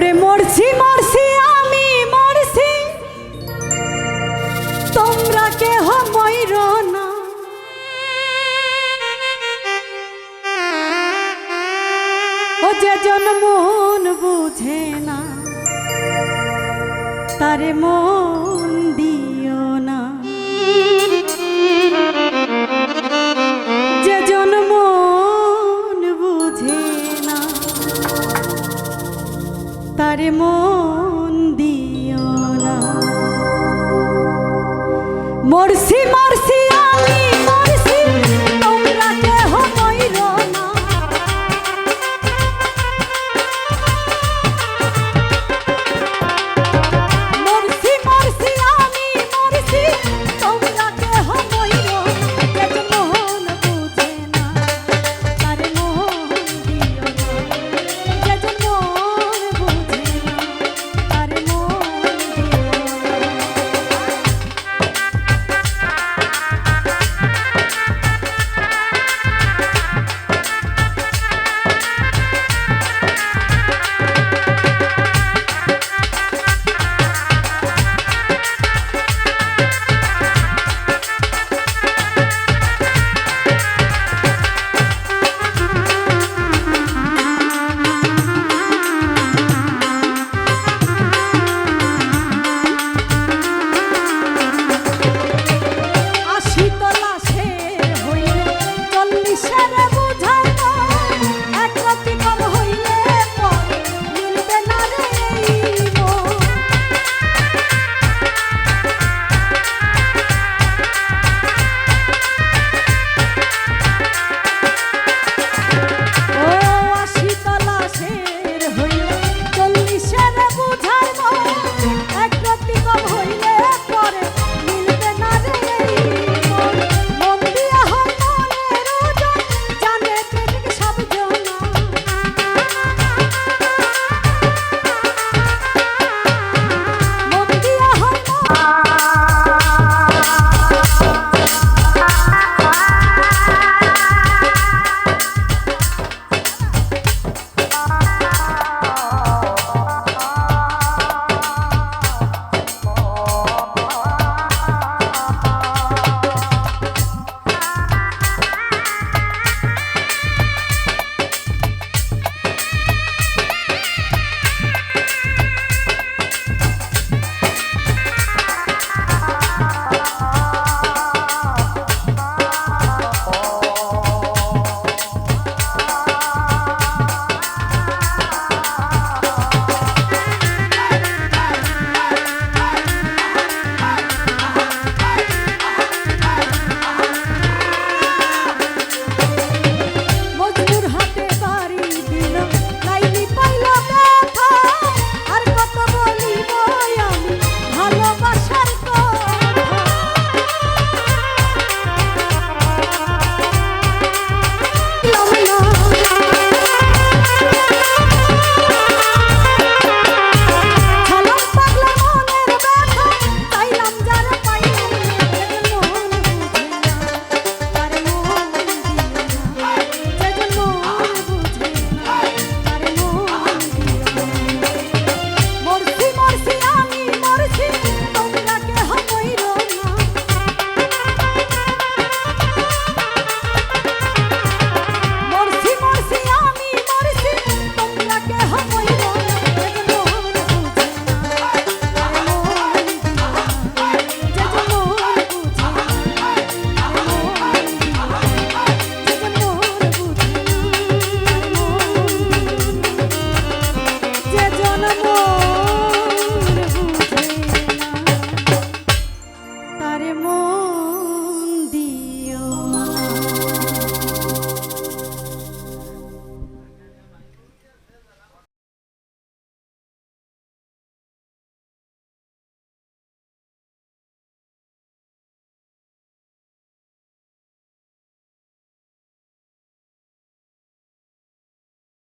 ওরে মরছি মরছি, আমি মরছি। তোমরা কেহ ময়ূর না। ও যে জন্মন বুঝে না, তারে মন মন দিও না। মরসি মরসি